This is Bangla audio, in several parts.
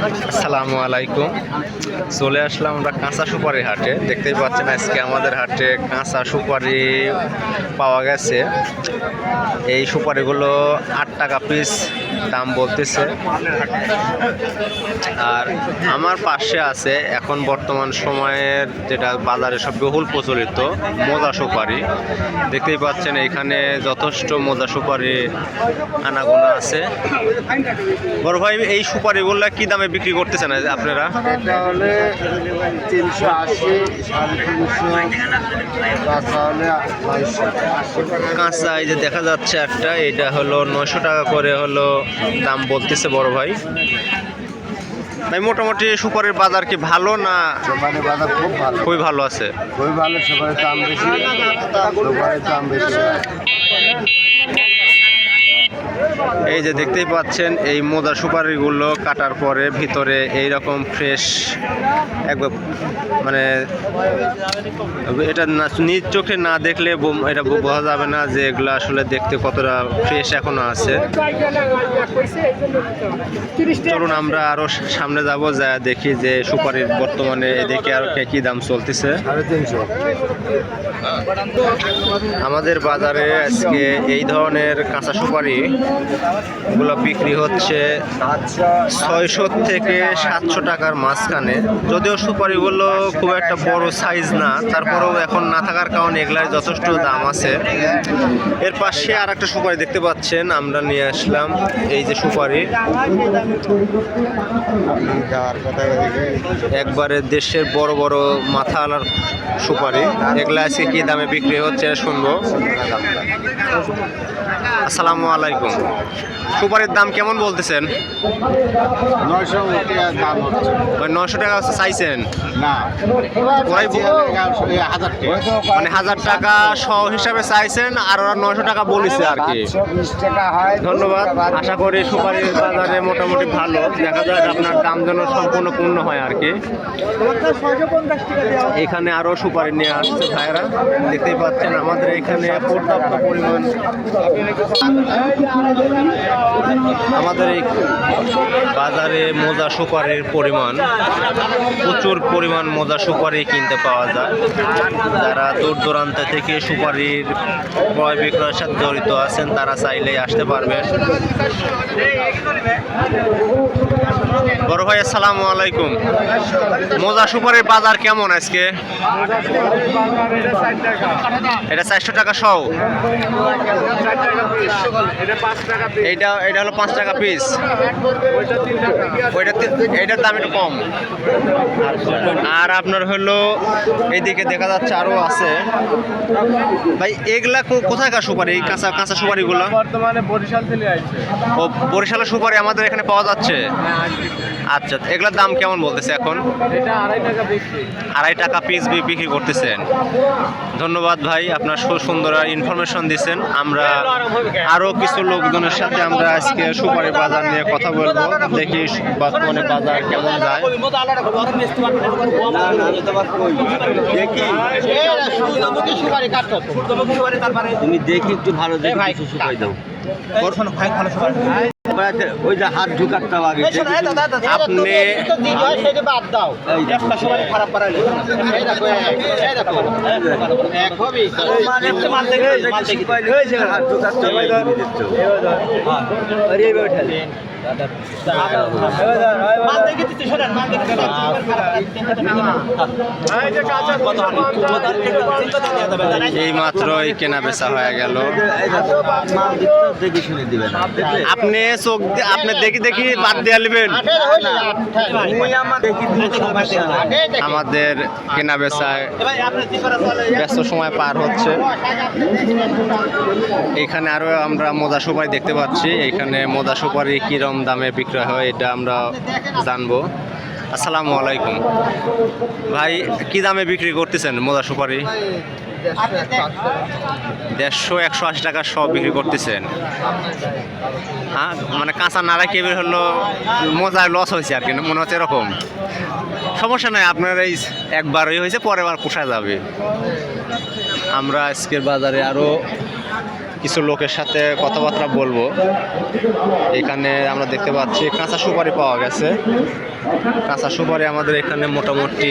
আসসালামু আলাইকুম। চলে আসলাম আমরা কাঁচা সুপারি হাটে। দেখতেই পাচ্ছেন আজকে আমাদের হাটে কাঁচা সুপারি পাওয়া গেছে। এই সুপারিগুলো আট টাকা পিস দাম বলতেছে। আর আমার পাশে আছে এখন বর্তমান সময়ের যেটা বাজারে সব বহুল প্রচলিত মোজা সুপারি। দেখতেই পাচ্ছেন এখানে যথেষ্ট মোজা সুপারি আনাগোনা আছে। বড় ভাই, এই সুপারিগুলো কি দামে বিক্রি করতেছেন আপনারা? এটা হলে তিনশো আশি সাড়ে তিনশো কাঁচা হলে কাঁচা এই যে দেখা যাচ্ছে একটা এটা হলো নয়শো টাকা করে হলো দাম বলতেছে বড় ভাই। ভাই মোটামুটি সুপারের বাজার কি ভালো না বাজার খুব ভালো। খুবই ভালো আছে? খুবই ভালো দাম বেশি সবাই দাম বেশি। এই যে দেখতেই পাচ্ছেন, এই মোজা সুপারিগুলো কাটার পরে ভিতরে এই রকম ফ্রেশ একবার মানে এটা নিজ চোখে না দেখলে এটা বোঝা যাবে না যে এগুলো আসলে দেখতে কতটা ফ্রেশ এখনও আছে। চলুন আমরা আরও সামনে যাব, যা দেখি যে সুপারির বর্তমানে এদিকে আর কি দাম চলতেছে। আমাদের বাজারে আজকে এই ধরনের কাঁচা সুপারি গুলো বিক্রি হচ্ছে ছয়শো থেকে সাতশো টাকার মাঝখানে। যদিও সুপারিগুলো খুব একটা বড় সাইজ না, তারপরেও এখন না থাকার কারণে এগুলার যথেষ্ট দাম আছে। এর পাশে আর একটা সুপারি দেখতে পাচ্ছেন, আমরা নিয়ে আসলাম এই যে সুপারি। একবারে দেশের বড় বড় মাথাওয়ালার সুপারি। এগুলা আজকে কি দামে বিক্রি হচ্ছে শুনব। আসসালামু আলাইকুম সুপারির দাম কেমন বলতেছেন? নয়শো টাকা দাম ওই নশো টাকা চাইছেন? না। ওরাই মানে হাজার টাকা শ হিসাবে চাইছেন আর ওরা নশো টাকা বলেছে আর কি। ধন্যবাদ। আশা করি সুপারির বাজারে মোটামুটি ভালো। দেখা যায় আপনার দাম যেন সম্পূর্ণ পূর্ণ হয় আর কি। এখানে আরও সুপারি নিয়ে আসছে ভাইরা। দেখতেই পাচ্ছেন আমাদের এখানে পর্যাপ্ত পরিমাণ আমাদের এই বাজারে মোজা সুপারির পরিমাণ, প্রচুর পরিমাণ মোজা সুপারি কিনতে পাওয়া যায়। যারা দূর দূরান্ত থেকে সুপারির ক্রয় বিক্রয়ের সাথে জড়িত আছেন, তারা চাইলেই আসতে পারবেন। বড় ভাই আসসালামু আলাইকুম। মোজা সুপারির বাজার কেমন আজকে? এটা চারশো টাকা সহ। এইটা এটা হলো পাঁচ টাকা পিস ওইটা তি- দাম একটু কম। আর আপনার হলো এইদিকে দেখা যাচ্ছে আরও আছে। ভাই এগুলা কো- কোথাকার সুপারি? এই কাঁচা কাঁচা সুপারিগুলো? বর্তমানে বরিশাল থেকে ও বরিশালের সুপারি আমাদের এখানে পাওয়া যাচ্ছে? আচ্ছা এগুলোর দাম কেমন বলতেছে এখন? এটা আড়াই টাকা বিক্রি আড়াই টাকা পিস বিক্রি করতেছেন। ধন্যবাদ ভাই আপনার সু- সুন্দর ইনফরমেশন দিচ্ছেন আমরা আরও কিছু লোকজনের সাথে আমরা আজকে সুপারি বাজার নিয়ে কথা বলব। দেখি বর্তমানে বাজার কেমন যায়। তুমি দেখি একটু ভালো দেখে কিছু শুকাই দাও। ওই যে হাত ঢুকাতে আগে আপনি হাত ঢুকাতে এই মাত্রই কেনা বেচা হয়ে গেল। আপনি চোখ আপনি দেখি দেখি বাদ দিয়ে নেবেন। আমাদের কেনা বেচায় ব্যস্ত সময় পার হচ্ছে। এখানে আরও আমরা মোদা সুপারি দেখতে পাচ্ছি। এখানে মোদা সুপারি কিরম দামে বিক্রয় হয়, এটা আমরা জানব। আসসালামু আলাইকুম। ভাই, কি দামে বিক্রি করতেছেন মোজা সুপারি? দেড়শো একশো আশি টাকা সব বিক্রি করতেছেন। হ্যাঁ মানে কাঁচা নাড়া কেবিল হলো মজায় লস হয়েছে আর কি, মনে হচ্ছে এরকম। সমস্যা নাই, আপনার এই একবারই হয়েছে, পরের বার পোষা যাবে। আমরা আজকের বাজারে আরও কিছু লোকের সাথে কথাবার্তা বলব। এখানে আমরা দেখতে পাচ্ছি কাঁচা সুপারি পাওয়া গেছে। কাঁচা সুপারি আমাদের এখানে মোটামুটি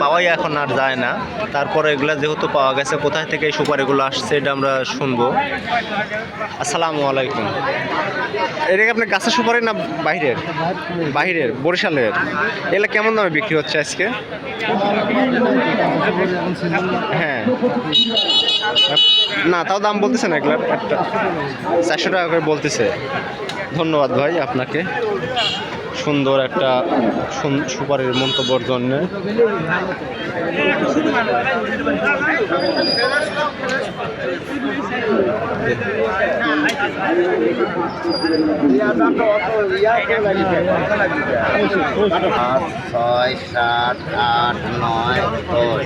পাওয়াই এখন আর যায় না। তারপরে এগুলো যেহেতু পাওয়া গেছে, কোথায় থেকে এই সুপারিগুলো আসছে এটা আমরা শুনব। আসসালামু আলাইকুম। এটা কি আপনার গাছের সুপারি না বাইরের বাইরের বরিশালের। এগুলো কেমন দামে বিক্রি হচ্ছে আজকে? হ্যাঁ। না, তাও দাম বলতেছে না এগুলার একটা চারশো টাকা করে বলতেছে। ধন্যবাদ ভাই আপনাকে। সুন্দর একটা সুপারির মন্তব্যর জন্য। পাঁচ ছয় সাত আট নয় দশ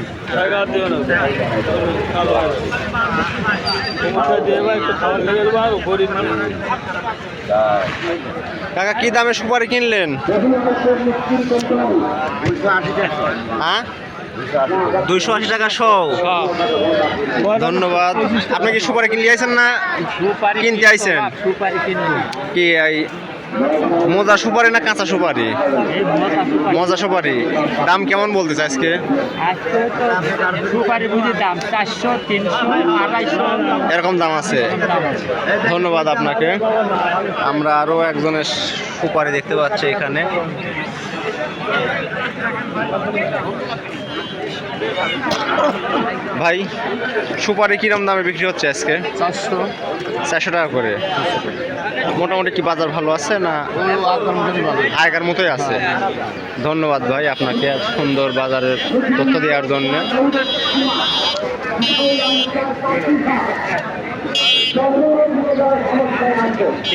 কাকা কি দামে সুপারি কিনলেন হ্যাঁ? দুইশো আশি টাকা শো ধন্যবাদ। আপনি কি সুপারি কিনতে আইছেন না কিনতে আইছেন? কি মোজা সুপারি না কাঁচা সুপারি? মজা সুপারি। দাম কেমন বলতেছে আজকে? এরকম দাম আছে। দাম আছে। ধন্যবাদ আপনাকে। আমরা আরও একজনের সুপারি দেখতে পাচ্ছি এখানে। ভাই সুপারি কিরম দামে বিক্রি হচ্ছে আজকে? চারশো। চারশো টাকা করে। মোটামুটি কি বাজার ভালো আছে না আগের মতোই আছে? ধন্যবাদ ভাই আপনাকে সুন্দর বাজারের তথ্য দেওয়ার জন্য।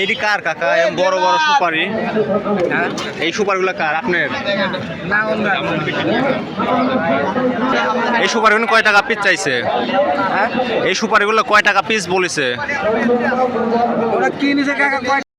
এটি কার, কাকা? বড় বড় সুপারি। হ্যাঁ? এই সুপারিগুলো কার? আপনার? এই সুপারিগুলো কয় টাকা পিস চাইছে? হ্যাঁ? এই সুপারিগুলো কয় টাকা পিস বলেছে? ওরা কি নিছে কাকা